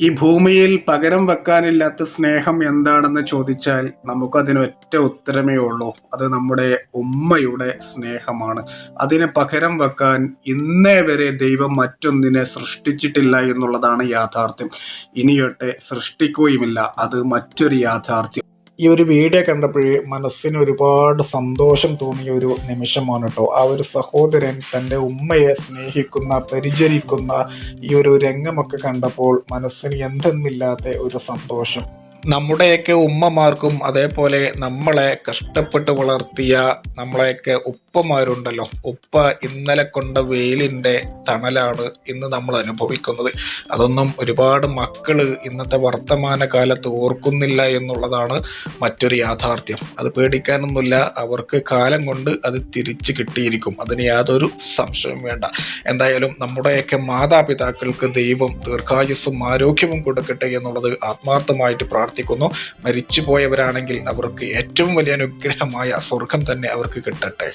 ഈ ഭൂമിയിൽ പകരം വെക്കാനില്ലാത്ത സ്നേഹം എന്താണെന്ന് ചോദിച്ചാൽ നമുക്കതിന് ഒറ്റ ഉത്തരമേ ഉള്ളൂ. അത് നമ്മുടെ ഉമ്മയുടെ സ്നേഹമാണ്. അതിന് പകരം വെക്കാൻ ഇന്നേ വരെ ദൈവം മറ്റൊന്നിനെ സൃഷ്ടിച്ചിട്ടില്ല എന്നുള്ളതാണ് യാഥാർത്ഥ്യം. ഇനിയൊട്ടെ സൃഷ്ടിക്കുകയുമില്ല അത് മറ്റൊരു യാഥാർത്ഥ്യം. ഈ ഒരു വീഡിയോ കണ്ടപ്പോഴേ മനസ്സിന് ഒരുപാട് സന്തോഷം തോന്നിയ ഒരു നിമിഷമാണ് കേട്ടോ ആ ഒരു സഹോദരൻ തന്റെ ഉമ്മയെ സ്നേഹിക്കുന്ന പരിചരിക്കുന്ന ഈ ഒരു രംഗമൊക്കെ കണ്ടപ്പോൾ മനസ്സിന് എന്തെന്നില്ലാത്ത ഒരു സന്തോഷം. നമ്മുടെയൊക്കെ ഉമ്മമാർക്കും അതേപോലെ നമ്മളെ കഷ്ടപ്പെട്ട് വളർത്തിയ നമ്മളെയൊക്കെ ഉപ്പമാരുണ്ടല്ലോ. ഉപ്പ ഇന്നലെ കൊണ്ട വെയിലിന്റെ തണലാണ് ഇന്ന് നമ്മൾ അനുഭവിക്കുന്നത്. അതൊന്നും ഒരുപാട് മക്കൾ ഇന്നത്തെ വർത്തമാന കാലത്ത് ഓർക്കുന്നില്ല എന്നുള്ളതാണ് മറ്റൊരു യാഥാർത്ഥ്യം. അത് പേടിക്കാനൊന്നുമില്ല. അവർക്ക് കാലം കൊണ്ട് അത് തിരിച്ചു കിട്ടിയിരിക്കും. അതിന് യാതൊരു സംശയവും വേണ്ട. എന്തായാലും നമ്മുടെയൊക്കെ മാതാപിതാക്കൾക്ക് ദൈവം ദീർഘായുസ്സും ആരോഗ്യവും കൊടുക്കട്ടെ എന്നുള്ളത് ആത്മാർത്ഥമായിട്ട് പ്രാർത്ഥിക്കുന്നു മരിച്ചു പോയവരാണെങ്കിൽ അവർക്ക് ഏറ്റവും വലിയ അനുഗ്രഹമായ സ്വർഗം തന്നെ അവർക്ക് കിട്ടട്ടെ.